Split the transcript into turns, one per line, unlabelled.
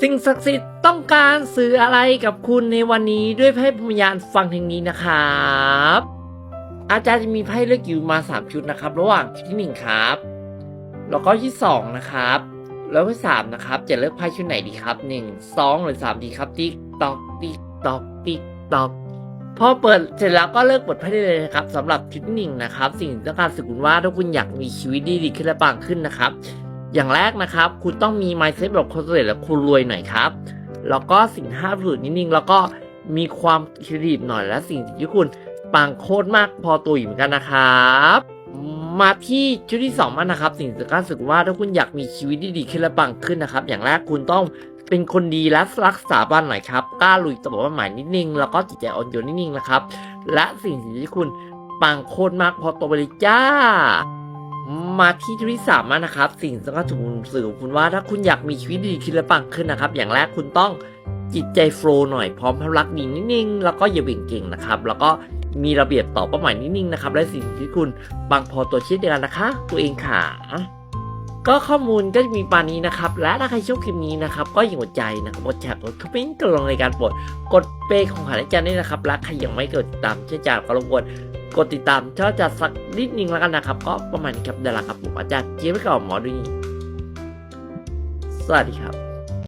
สิ่งศักดิ์สิทธิ์ต้องการสื่ออะไรกับคุณในวันนี้ด้วยไพ่พยานฟังทางนี้นะครับ อาจารย์จะมีไพ่เลือกอยู่มา 3 ชุดนะครับ ระหว่างชุดที่ 1 ครับ แล้วก็ชุดที่ 2 นะครับ แล้วก็3นะครับ จะเลือกไพ่ชุดไหนดีครับ 1 2 หรือ 3 ดีครับ ติ๊กตอกติ๊กตอกติ๊กตอกพอเปิดเสร็จแล้วก็เลิกบทไพ่ได้เลยนะครับสำหรับชุดที่หนึ่งนะครับ สิ่งที่ต้องการสื่อคุณว่าถ้าคุณอยากมีชีวิตดีดีขึ้นและปังขึ้นนะครับ อย่างแรกนะครับ คุณต้องมี mindset แบบคนสำเร็จและคุณรวยหน่อยครับ แล้วก็สิ่งห้าสูตรนิดนึงแล้วก็มีความคิดดีหน่อยและสิ่งที่คุณปังโคตรมากพอตัวอยู่เหมือนกันนะครับ มาที่ชุดที่สองมันนะครับ สิ่งที่การสื่อว่าถ้าคุณอยากมีชีวิตที่ดีขึ้นและปังขึ้นนะครับ อย่างแรกคุณต้องเป็นคนดีและรักษาบ้านหน่อยครับกล้าลุยต่อบ้านใหม่นิดนึงแล้วก็จิตใจอ่อนโยนนิดนึงนะครับ และสิ่งที่คุณปังโคตรมากพอตัวไปเลยจ้า มาที่ที่สามนะครับ สิ่งสำคัญถูกสื่อของคุณว่าถ้าคุณอยากมีชีวิตดีขึ้นและปังขึ้นนะครับ อย่างแรกคุณต้องจิตใจโฟล์หน่อยพร้อมพลักดีนิดนึงแล้วก็อย่าเบ่งเก่งนะครับ แล้วก็มีระเบียบต่อเป้าหมายนิดนึงนะครับ และสิ่งที่คุณปังพอตัวเช่นเดียวกันนะคะ ตัวเองค่ะก็ข้อมูลก็จะมีปานี้นะครับ และถ้าใครชอบคลิปนี้นะครับ ก็อย่าหัวใจนะครับกดแชร์กดคอมเมนต์กดลงในการโปรดกดเปย์ของขวัญให้อาจารย์ด้วยนะครับ และใครยังไม่กดติดตามเช่อาจารย์ก็รบกวน กดติดตามช่าจะสักนิดนึงแล้วกันนะครับ ก็ประมาณนี้ครับเดี๋ยวละครับผมอาจารย์เจี๊ยบไปก่อนหมอดูนี่สวัสดีครับ